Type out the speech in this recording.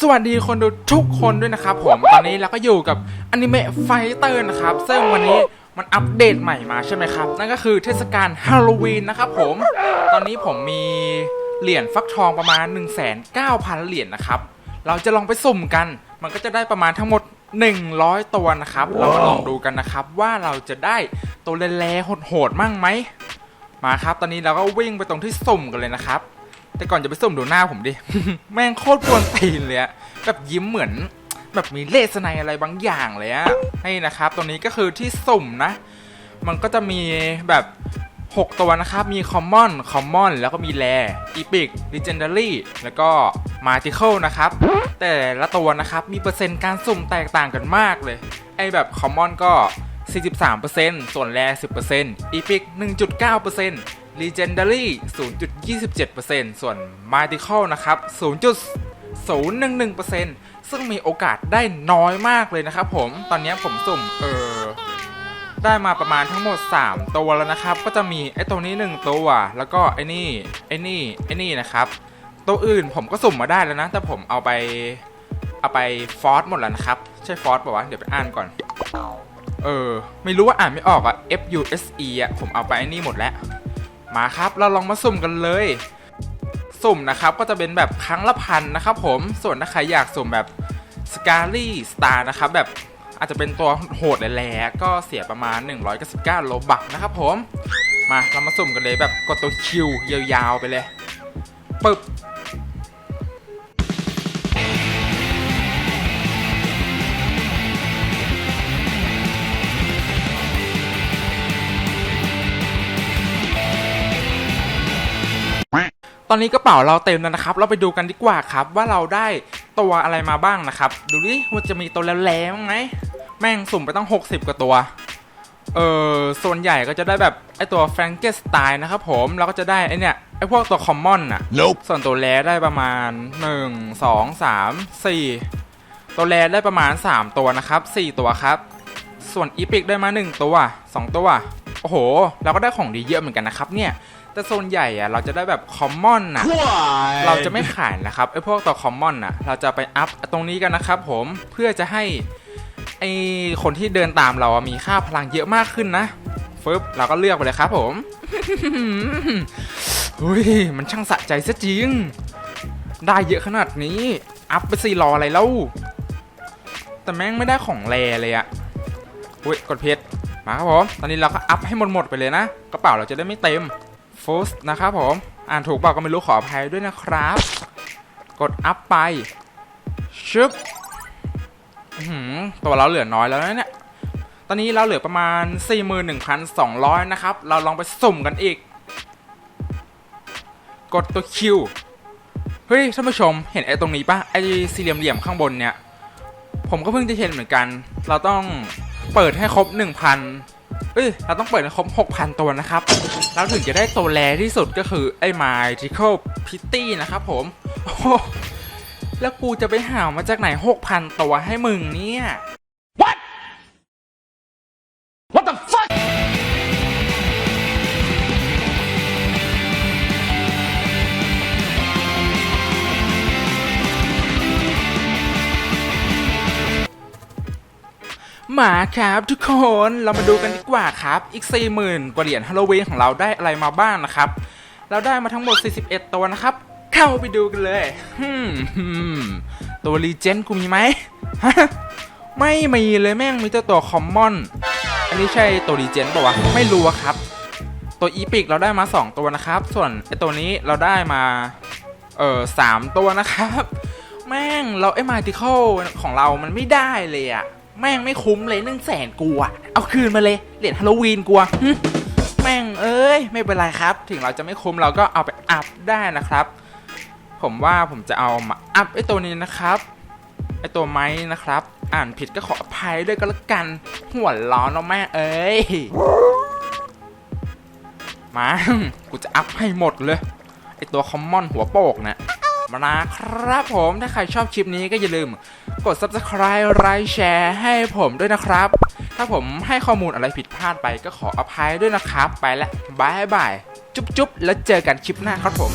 สวัสดีคนดูทุกคนด้วยนะครับผมตอนนี้เราก็อยู่กับอนิเมะไฟเตอร์นะครับ ซึ่งวันนี้มันอัปเดตใหม่มาใช่ไหมครับ นั่นก็คือเทศกาลฮาโลวีนนะครับผม ตอนนี้ผมมีเหรียญฟักทองประมาณ 1 9 0 0 0 เหรียญนะครับ เราจะลองไปสุ่มกัน มันก็จะได้ประมาณทั้งหมด 100 ตัวนะครับ เรามาลองดูกันนะครับ ว่าเราจะได้ตัวแร่ๆโหดๆมั่งไหมมาครับ ตอนนี้เราก็วิ่งไปตรงที่สุ่มกันเลยนะครับ แต่ก่อนจะไปสุ่มดูหน้าผมดิ แม่งโคตรกวนตีนเลยอะแบบยิ้มเหมือน แบบมีเลสไนอะไรบางอย่างเลยอะให้นะครับตรงนี้ก็คือที่สุ่มนะ มันก็จะมีแบบ 6 ตัวนะครับ มี Common Common แล้วก็มีแร Epic Legendary แล้วก็ Magical นะครับ แต่ละตัวนะครับ มีเปอร์เซ็นต์การสุ่มแตกต่างกันมากเลย ไอแบบ Common ก็ 43%ส่วนแร 10% Epic 1.9% Legendary 0.27%ส่วน Magical นะครับ 0.011%ซึ่งมีโอกาสได้น้อยมากเลยนะครับผม ตอนนี้ผมสุ่มเออได้มาประมาณทั้งหมด 3 ตัวแล้วนะครับ ก็จะมีไอ้ตัวนี้ 1 ตัว แล้วก็ไอ้นี่ ไอ้นี่ ไอ้นี่นะครับ ตัวอื่นผมก็สุ่มมาได้แล้วนะ แต่ผมเอาไป เอาไปฟอสหมดแล้วนะครับ ใช่ฟอสป่าวะ เดี๋ยวไปอ่านก่อน เออ ไม่รู้ว่าอ่านไม่ออกอะ F U S E อะผมเอาไปไอ้นี่หมดแล้ว มาครับเราลองมาสุ่มกันเลย สุ่มนะครับก็จะเป็นแบบครั้งละพันนะครับผมส่วนถ้าใครอยากสุ่มแบบสกาลี่สตาร์นะครับแบบอาจจะเป็นตัวโหดแหล่ก็เสียประมาณ 199โลบักนะครับผม มาเรามาสุ่มกันเลยแบบกดตัวคิวยาวๆไปเลยปึ๊บ ตอนนี้กระเป๋าเราเต็มแล้วนะครับ เราไปดูกันดีกว่าครับ ว่าเราได้ตัวอะไรมาบ้างนะครับ ดูดิว่าจะมีตัวแล้วๆบ้างไหมแม่งสุ่มไปต้อง 60 กว่าตัว เออส่วนใหญ่ก็จะได้แบบไอตัวแฟรงเกสไตน์นะครับผมแล้วก็จะได้ไอเนี่ยไอพวกตัวคอมมอนน่ะ Nope. ส่วนตัวแรได้ประมาณ 1 2 3 4 ตัวแรได้ประมาณ 3 ตัวนะครับ 4 ตัวครับ ส่วนอีพิกได้มา 1 ตัว 2 ตัว โอ้โห เราก็ได้ของดีเยอะเหมือนกันนะครับเนี่ย แต่โซนใหญ่อะเราจะได้แบบคอมมอนน่ะ Why? เราจะไม่ขายนะครับไอพวกตัวคอมมอนน่ะเราจะไปอัพตรงนี้กันนะครับผมเพื่อจะให้ไอคนที่เดินตามเราอะมีค่าพลังเยอะมากขึ้นนะฟึบเราก็เลือกไปเลยครับผมเฮ้ยมันช่างสะใจซะจริง ได้เยอะขนาดนี้ อัพไปสี่รออะไรแล้ว แต่แม่งไม่ได้ของแรเลยอะอุ้ยกดเพชร มาครับผม ตอนนี้เราก็อัพให้หมดๆไปเลยนะ กระเป๋าเราจะได้ไม่เต็ม f o r c e นะครับผม อ่านถูกเปล่าก็ไม่รู้ขออภัยด้วยนะครับ กดอัพไป ชึบหือตัวเราเหลือน้อยแล้วนะเนี่ย ตอนนี้เราเหลือประมาณ 41,200 นะครับ เราลองไปสุ่มกันอีก กดตัวคิวเฮ้ยท่านผู้ชมเห็นไอ้ตรงนี้ปะไอ้สี่เหลี่ยมๆข้างบนเนี่ย ผมก็เพิ่งจะเห็นเหมือนกัน เราต้อง เปิดให้ครบ 1,000 เอ้ย เราต้องเปิดให้ครบ 6,000 ตัวนะครับ เราถึงจะได้ตัวแรที่สุดก็คือไอ้ Magical p i t y นะครับผม แล้วกูจะไปหามาจากไหน 6,000 ตัวให้มึงเนี่ย มาครับทุกคนเรามาดูกันดีกว่าครับ อีก 40,000 กว่าเหรียญฮาโลวีนของเราได้อะไรมาบ้างนะครับ เราได้มาทั้งหมด 41 ตัวนะครับ เข้าไปดูกันเลยฮึมฮึมตัวรีเจนกูมีไหมฮะไม่มีเลยแม่งมีแต่ตัวคอมมอน อันนี้ใช่ตัวรีเจนป่าวะ ไม่รู้อะครับ ตัวอีพิกเราได้มา 2 ตัวนะครับ ส่วนไอตัวนี้เราได้มาเออสามตัวนะครับ แม่งเราไอมาติคอลของเรามันไม่ได้เลยอะ แม่งไม่คุ้มเลยหนึ่งแสนกูอะเอาคืนมาเลยเหรียญฮาโลวีนกูอะแม่งเอ้ยไม่เป็นไรครับ ถึงเราจะไม่คุ้มเราก็เอาไปอัพได้นะครับ ผมว่าผมจะเอามาอัพไอ้ตัวนี้นะครับไอ้ตัวไม้นะครับ อ่านผิดก็ขออภัยด้วยก็แล้วกัน หัวร้อนเนาะแม่เอ้ยมากูจะอัพให้หมดเลยไอตัวคอมมอนหัวโปกนะ นะครับผมถ้าใครชอบคลิปนี้ก็อย่าลืม กด subscribe ไลค์แชร์ให้ผมด้วยนะครับ ถ้าผมให้ข้อมูลอะไรผิดพลาดไปก็ขออภัยด้วยนะครับ ไปแล้วบายบายจุ๊บๆแล้วเจอกันคลิปหน้าครับผม